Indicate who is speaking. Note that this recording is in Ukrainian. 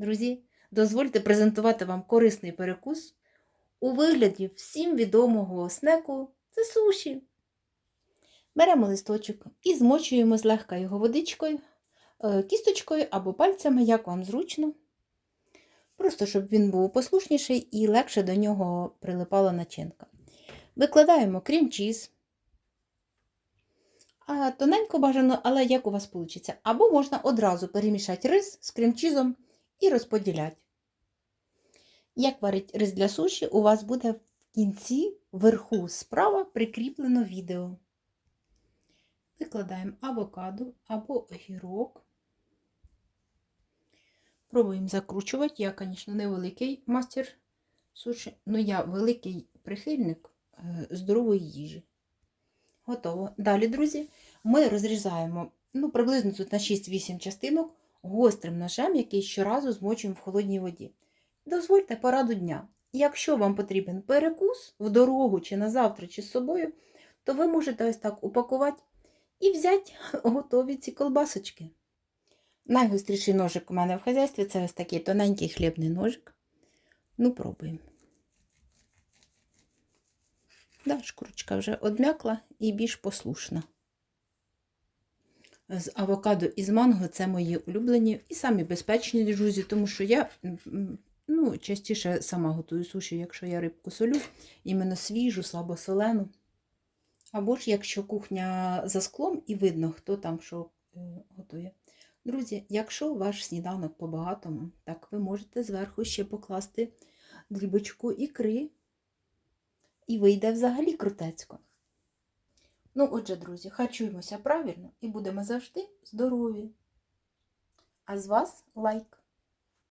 Speaker 1: Друзі, дозвольте презентувати вам корисний перекус у вигляді всім відомого снеку це суші. Беремо листочок і змочуємо злегка його водичкою, е, кісточкою або пальцями, як вам зручно. Просто щоб він був послушніший і легше до нього прилипала начинка. Викладаємо крем-чіз. А тоненько бажано, але як у вас вийде. Або можна одразу перемішати рис з крем-чізом і розподіляти. Як варить рис для суші, у вас буде в кінці вверху справа прикріплено відео. Викладаємо авокадо або огірок. Пробуємо закручувати. Я, звісно, не великий мастер суші, але я великий прихильник е, здорової їжі. Готово. Далі, друзі, ми розрізаємо ну, приблизно тут на 6-8 частинок гострим ножем, який щоразу змочуємо в холодній воді. Дозвольте пораду дня. Якщо вам потрібен перекус в дорогу чи на завтра, чи з собою, то ви можете ось так упакувати і взяти готові ці колбасочки. Найгостріший ножик у мене в хазяйстві це ось такий тоненький хлібний ножик. Ну, пробуємо. Да, шкурочка вже одм'якла і більш послушна. З авокадо і з манго це мої улюблені і самі безпечні друзі, тому що я ну, частіше сама готую суші, якщо я рибку солю, іменно свіжу, слабосолену. Або ж якщо кухня за склом і видно, хто там що е, готує. Друзі, якщо ваш сніданок по-багатому, так ви можете зверху ще покласти дрібочку ікри. І вийде взагалі крутецько. Ну, отже, друзі, харчуємося правильно і будемо завжди здорові. А з вас лайк.